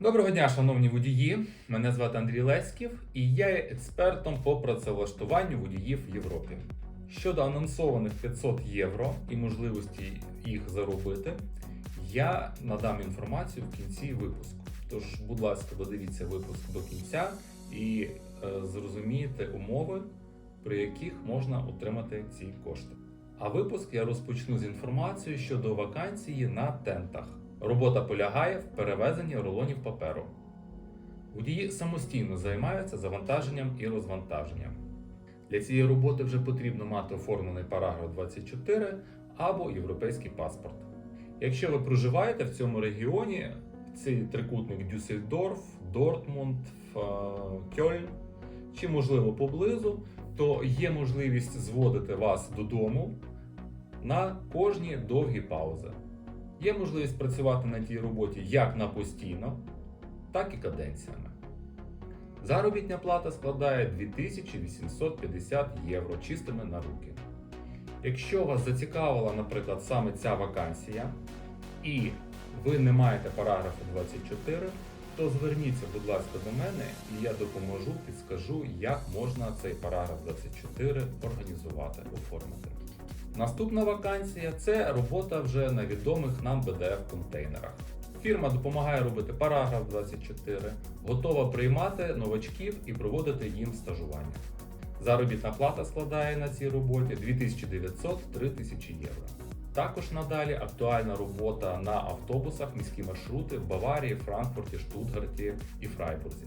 Доброго дня, шановні водії. Мене звати Андрій Леськів, і я є експертом по працевлаштуванню водіїв в Європі. Щодо анонсованих 500 євро і можливості їх заробити, я надам інформацію в кінці випуску. Тож, будь ласка, додивіться випуск до кінця і е, зрозумієте умови, при яких можна отримати ці кошти. А випуск я розпочну з інформацією щодо вакансії на тентах. Робота полягає в перевезенні рулонів паперу. Водії самостійно займаються завантаженням і розвантаженням. Для цієї роботи вже потрібно мати оформлений параграф 24 або європейський паспорт. Якщо ви проживаєте в цьому регіоні, цей трикутник Дюссельдорф, Дортмунд, Кьольн чи, можливо, поблизу, то є можливість зводити вас додому на кожні довгі паузи. Є можливість працювати на тій роботі як на постійно, так і каденціями. Заробітня плата складає 2850 євро чистими на руки. Якщо вас зацікавила, наприклад, саме ця вакансія, і ви не маєте параграфу 24, то зверніться, будь ласка, до мене, і я допоможу, підскажу, як можна цей параграф 24 організувати, оформити. Наступна вакансія це робота вже на відомих нам BDF-контейнерах. Фірма допомагає робити параграф 24, готова приймати новачків і проводити їм стажування. Заробітна плата складає на цій роботі 2900-3000 євро. Також надалі актуальна робота на автобусах міські маршрути в Баварії, Франкфурті, Штутгарті і Фрайбурзі.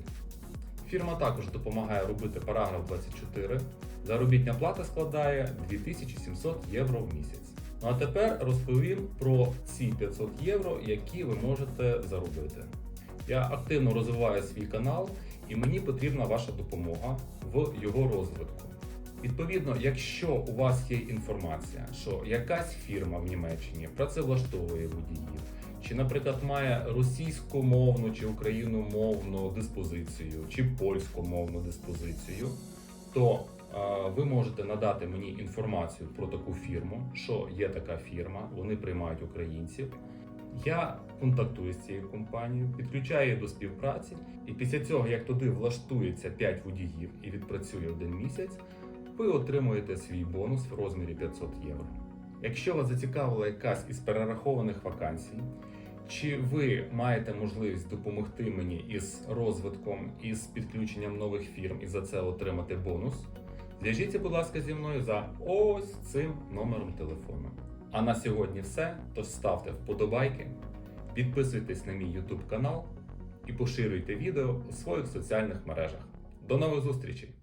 Фірма також допомагає робити параграф 24. Заробітня плата складає 2700 євро в місяць. Ну а тепер розповім про ці 500 євро, які ви можете заробити. Я активно розвиваю свій канал, і мені потрібна ваша допомога в його розвитку. Відповідно, якщо у вас є інформація, що якась фірма в Німеччині працевлаштовує водіїв, чи, наприклад, має російськомовну чи україномовну диспозицію, чи польськомовну диспозицію, то ви можете надати мені інформацію про таку фірму, що є така фірма, вони приймають українців. Я контактую з цією компанією, підключаю її до співпраці, і після цього, як туди влаштується 5 водіїв і відпрацює один місяць, ви отримуєте свій бонус в розмірі 500 євро. Якщо вас зацікавила якась із перерахованих вакансій, чи ви маєте можливість допомогти мені із розвитком, із підключенням нових фірм і за це отримати бонус, зв'яжіться, будь ласка, зі мною за ось цим номером телефону. А на сьогодні все. Тож ставте вподобайки, підписуйтесь на мій YouTube канал і поширюйте відео у своїх соціальних мережах. До нових зустрічей!